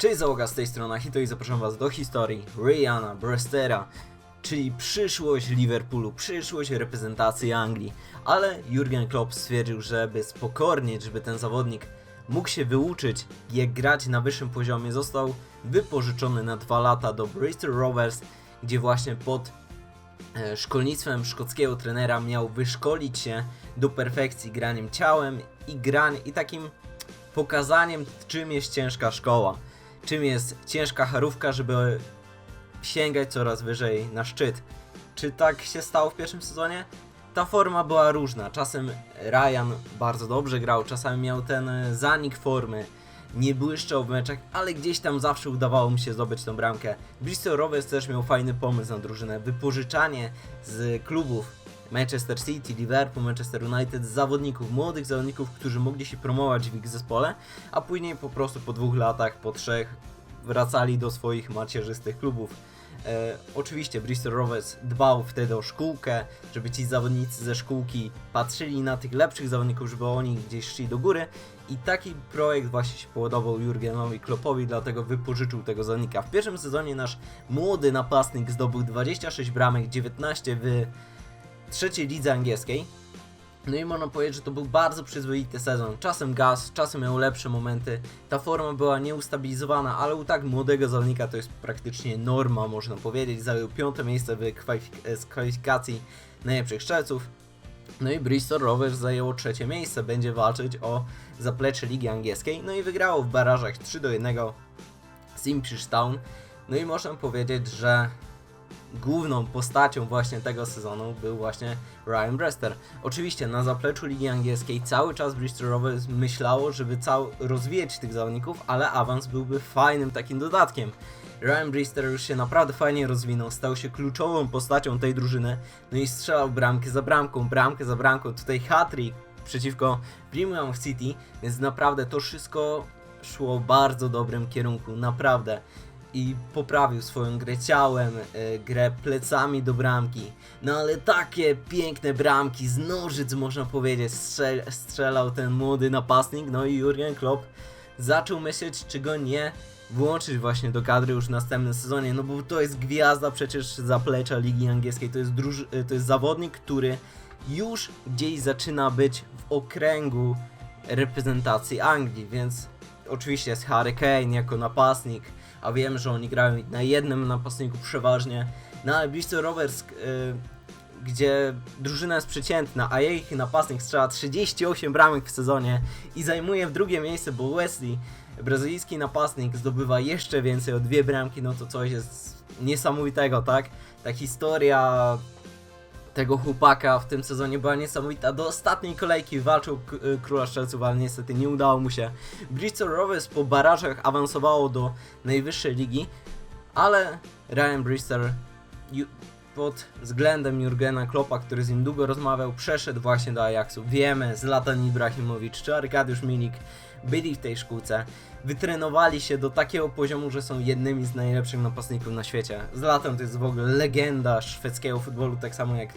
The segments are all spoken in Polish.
Cześć załoga z tej strony Hito i zapraszam was do historii Ryana Brestera, czyli przyszłość Liverpoolu, przyszłość reprezentacji Anglii. Ale Jurgen Klopp stwierdził, żeby spokornieć, żeby ten zawodnik mógł się wyuczyć jak grać na wyższym poziomie, został wypożyczony na dwa lata do Bristol Rovers, gdzie właśnie pod e, szkolnictwem szkockiego trenera miał wyszkolić się do perfekcji graniem ciałem i grań i takim pokazaniem czym jest ciężka szkoła, czym jest ciężka charówka, żeby sięgać coraz wyżej na szczyt. Czy tak się stało w pierwszym sezonie? Ta forma była różna. Czasem Ryan bardzo dobrze grał, czasami miał ten zanik formy, nie błyszczał w meczach, ale gdzieś tam zawsze udawało mu się zdobyć tą bramkę. Bristol Rovers też miał fajny pomysł na drużynę. Wypożyczanie z klubów Manchester City, Liverpool, Manchester United zawodników, młodych zawodników, którzy mogli się promować w ich zespole, a później po prostu po dwóch latach, po trzech wracali do swoich macierzystych klubów. E, oczywiście Bristol Rovers dbał wtedy o szkółkę, żeby ci zawodnicy ze szkółki patrzyli na tych lepszych zawodników, żeby oni gdzieś szli do góry i taki projekt właśnie się podobał Jurgenowi Kloppowi, dlatego wypożyczył tego zawodnika. W pierwszym sezonie nasz młody napastnik zdobył 26 bramek, 19 w trzeciej lidze angielskiej. No i można powiedzieć, że to był bardzo przyzwoity sezon. Czasem gaz, czasem miał lepsze momenty. Ta forma była nieustabilizowana, ale u tak młodego zawodnika to jest praktycznie norma, można powiedzieć. Zajął piąte miejsce w kwalifik- z kwalifikacji najlepszych strzelców. No i Bristol Rovers zajęło trzecie miejsce, będzie walczyć o zaplecze Ligi Angielskiej. No i wygrało w barażach 3 do 1 z Ipswich Town. No i można powiedzieć, że główną postacią właśnie tego sezonu był właśnie Ryan Brester. Oczywiście na zapleczu Ligi Angielskiej cały czas Bristol Rovers myślało, żeby cał rozwijać tych zawodników, ale awans byłby fajnym takim dodatkiem. Ryan Brister już się naprawdę fajnie rozwinął, stał się kluczową postacią tej drużyny, no i strzelał bramkę za bramką, bramkę za bramką, tutaj hat-trick przeciwko Birmingham City, więc naprawdę to wszystko szło w bardzo dobrym kierunku, naprawdę i poprawił swoją grę ciałem, e, grę plecami do bramki. No ale takie piękne bramki z nożyc można powiedzieć strzel, strzelał ten młody napastnik, no i Jurgen Klopp zaczął myśleć czy go nie włączyć właśnie do kadry już w następnym sezonie, no bo to jest gwiazda przecież zaplecza Ligi Angielskiej, to jest, e, to jest zawodnik, który już gdzieś zaczyna być w okręgu reprezentacji Anglii, więc oczywiście jest Harry Kane jako napastnik, a wiem, że oni grają na jednym napastniku przeważnie, ale Bristol Rovers, y, gdzie drużyna jest przeciętna, a ich napastnik strzela 38 bramek w sezonie i zajmuje w drugie miejsce, bo Wesley, brazylijski napastnik, zdobywa jeszcze więcej o dwie bramki, no to coś jest niesamowitego, tak? Ta historia tego chłopaka w tym sezonie była niesamowita. Do ostatniej kolejki walczył y, króla strzelców, ale niestety nie udało mu się. Bristol Rovers po barażach awansowało do najwyższej ligi, ale Ryan Bristol pod względem Jurgena Kloppa, który z nim długo rozmawiał, przeszedł właśnie do Ajaxu. Wiemy, Zlatan Ibrahimowicz czy Arkadiusz Milik byli w tej szkółce, wytrenowali się do takiego poziomu, że są jednymi z najlepszych napastników na świecie. Zlatan to jest w ogóle legenda szwedzkiego futbolu, tak samo jak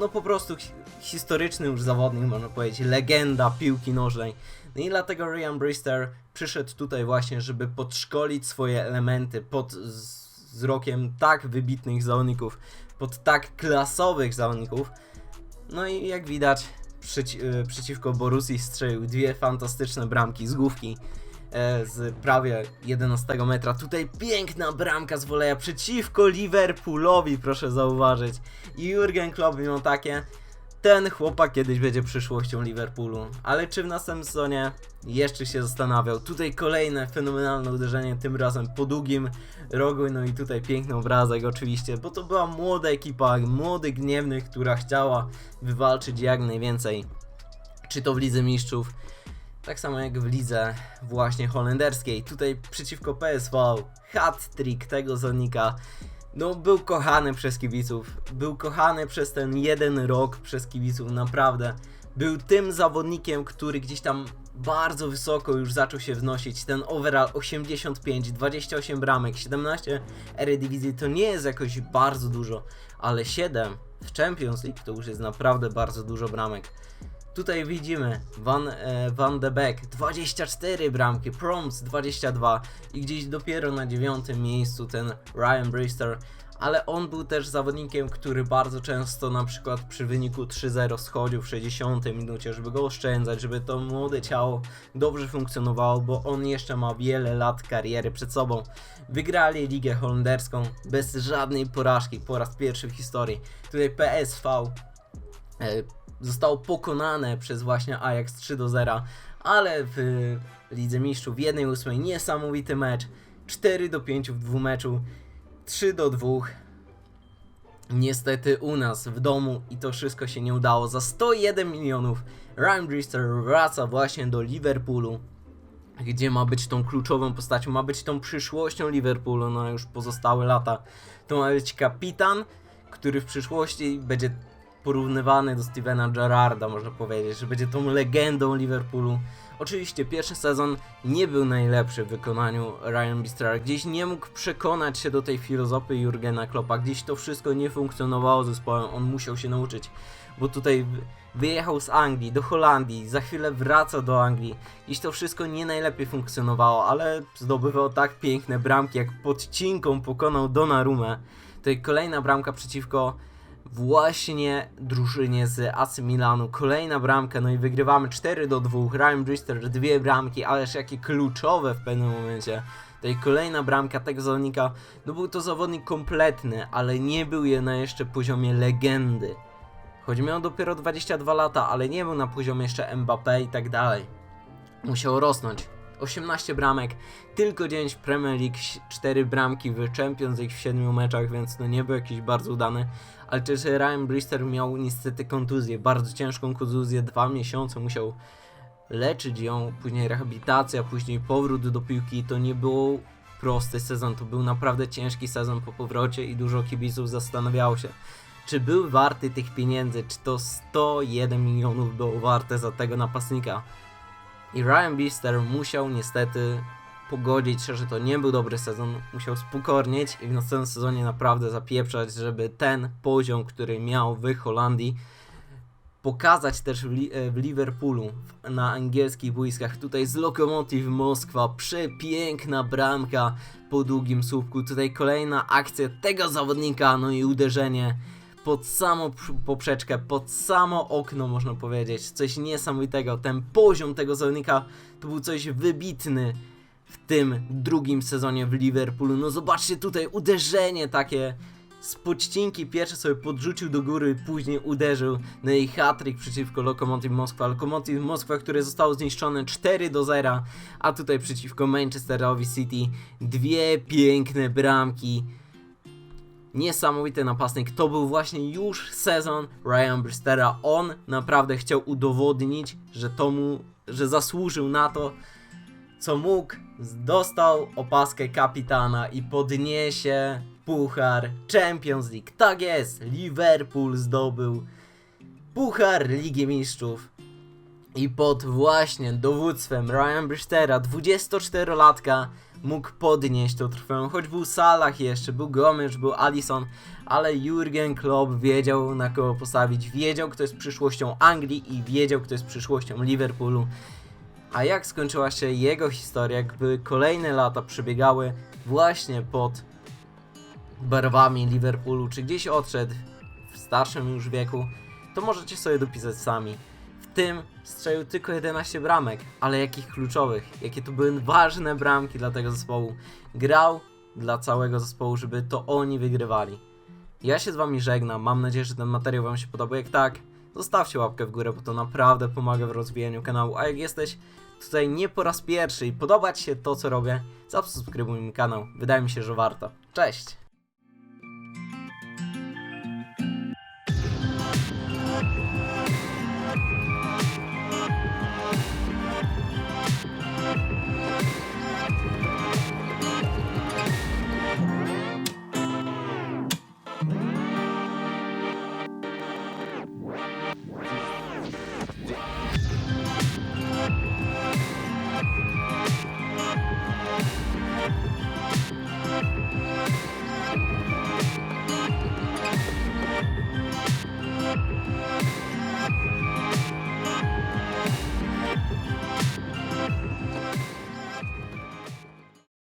no po prostu hi- historyczny już zawodnik, można powiedzieć, legenda piłki nożnej. No i dlatego Ryan Brister przyszedł tutaj właśnie, żeby podszkolić swoje elementy pod z- wzrokiem tak wybitnych zawodników, pod tak klasowych zawodników. No i jak widać, przeci y, przeciwko Borussii strzelił dwie fantastyczne bramki z główki e, z prawie 11 metra. Tutaj piękna bramka z woleja przeciwko Liverpoolowi, proszę zauważyć. I Jurgen Klopp mimo takie, ten chłopak kiedyś będzie przyszłością Liverpoolu. Ale czy w następnym sezonie jeszcze się zastanawiał. Tutaj kolejne fenomenalne uderzenie, tym razem po długim rogu, no i tutaj piękny obrazek oczywiście, bo to była młoda ekipa, młody gniewny, która chciała wywalczyć jak najwięcej. Czy to w Lidze Mistrzów, tak samo jak w lidze właśnie holenderskiej. Tutaj przeciwko PSV hat-trick tego zawodnika. No, był kochany przez kibiców. Był kochany przez ten jeden rok przez kibiców, naprawdę. Był tym zawodnikiem, który gdzieś tam bardzo wysoko już zaczął się wznosić. Ten overall 85, 28 bramek, 17 Eredivisie to nie jest jakoś bardzo dużo, ale 7 w Champions League to już jest naprawdę bardzo dużo bramek. Tutaj widzimy Van, e, Van de Beek 24 bramki, Proms 22 i gdzieś dopiero na dziewiątym miejscu ten Ryan Brister, ale on był też zawodnikiem, który bardzo często na przykład przy wyniku 3-0 schodził w 60 minucie, żeby go oszczędzać, żeby to młode ciało dobrze funkcjonowało, bo on jeszcze ma wiele lat kariery przed sobą. Wygrali ligę holenderską bez żadnej porażki po raz pierwszy w historii. Tutaj PSV e, zostało pokonane przez właśnie Ajax 3 do 0, ale w Lidze Mistrzów 1-8 niesamowity mecz, 4 do 5 w dwumeczu, 3 do 2. Niestety u nas w domu i to wszystko się nie udało. Za 101 milionów Ryan Brister wraca właśnie do Liverpoolu, gdzie ma być tą kluczową postacią, ma być tą przyszłością Liverpoolu na już pozostałe lata. To ma być kapitan, który w przyszłości będzie porównywany do Stevena Gerrarda, można powiedzieć, że będzie tą legendą Liverpoolu. Oczywiście pierwszy sezon nie był najlepszy w wykonaniu Ryan Bistera, gdzieś nie mógł przekonać się do tej filozofii Jurgena Kloppa, gdzieś to wszystko nie funkcjonowało z zespołem, on musiał się nauczyć, bo tutaj wy- wyjechał z Anglii do Holandii, za chwilę wraca do Anglii, gdzieś to wszystko nie najlepiej funkcjonowało, ale zdobywał tak piękne bramki, jak podcinką pokonał Donnarumę. Tutaj kolejna bramka przeciwko właśnie drużynie z AC Milanu. Kolejna bramka, no i wygrywamy 4 do 2. Ryan Brister dwie bramki, ależ jakie kluczowe w pewnym momencie. Tutaj kolejna bramka tego zawodnika. No był to zawodnik kompletny, ale nie był je na jeszcze poziomie legendy. Choć miał dopiero 22 lata, ale nie był na poziomie jeszcze Mbappé i tak dalej. Musiał rosnąć. 18 bramek, tylko 9 w Premier League, 4 bramki w Champions League w 7 meczach, więc no nie był jakiś bardzo udany. Ale też Ryan Brister miał niestety kontuzję, bardzo ciężką kontuzję, dwa miesiące musiał leczyć ją, później rehabilitacja, później powrót do piłki. To nie był prosty sezon, to był naprawdę ciężki sezon po powrocie i dużo kibiców zastanawiało się, czy był warty tych pieniędzy, czy to 101 milionów było warte za tego napastnika. I Ryan Bister musiał niestety pogodzić się, że to nie był dobry sezon, musiał spokornieć i w następnym sezonie naprawdę zapieprzać, żeby ten poziom, który miał w Holandii, pokazać też w, Li- e, w Liverpoolu na angielskich boiskach. Tutaj z Lokomotiv Moskwa, przepiękna bramka po długim słupku. Tutaj kolejna akcja tego zawodnika, no i uderzenie pod samą pr- poprzeczkę, pod samo okno można powiedzieć. Coś niesamowitego. Ten poziom tego zawodnika to był coś wybitny w tym drugim sezonie w Liverpoolu. No zobaczcie tutaj uderzenie takie z podcinki pierwsze sobie podrzucił do góry, później uderzył no i hat-trick przeciwko Lokomotiv Moskwa. Lokomotiv Moskwa, które zostało zniszczone 4 do 0, a tutaj przeciwko Manchesterowi City dwie piękne bramki. Niesamowity napastnik. To był właśnie już sezon Ryan Bristera. On naprawdę chciał udowodnić, że to mu, że zasłużył na to, co mógł, dostał opaskę kapitana i podniesie puchar Champions League. Tak jest, Liverpool zdobył puchar Ligi Mistrzów. I pod właśnie dowództwem Ryan Bristera, 24-latka, mógł podnieść to trofeum. Choć był Salah jeszcze, był Gomes, był Alisson, ale Jurgen Klopp wiedział na kogo postawić. Wiedział, kto jest przyszłością Anglii i wiedział, kto jest przyszłością Liverpoolu. A jak skończyła się jego historia, jakby kolejne lata przebiegały właśnie pod barwami Liverpoolu, czy gdzieś odszedł w starszym już wieku, to możecie sobie dopisać sami. Tym strzelił tylko 11 bramek, ale jakich kluczowych, jakie to były ważne bramki dla tego zespołu. Grał dla całego zespołu, żeby to oni wygrywali. Ja się z wami żegnam, mam nadzieję, że ten materiał wam się podobał. Jak tak, zostawcie łapkę w górę, bo to naprawdę pomaga w rozwijaniu kanału. A jak jesteś tutaj nie po raz pierwszy i podoba ci się to, co robię, zasubskrybuj mi kanał. Wydaje mi się, że warto. Cześć!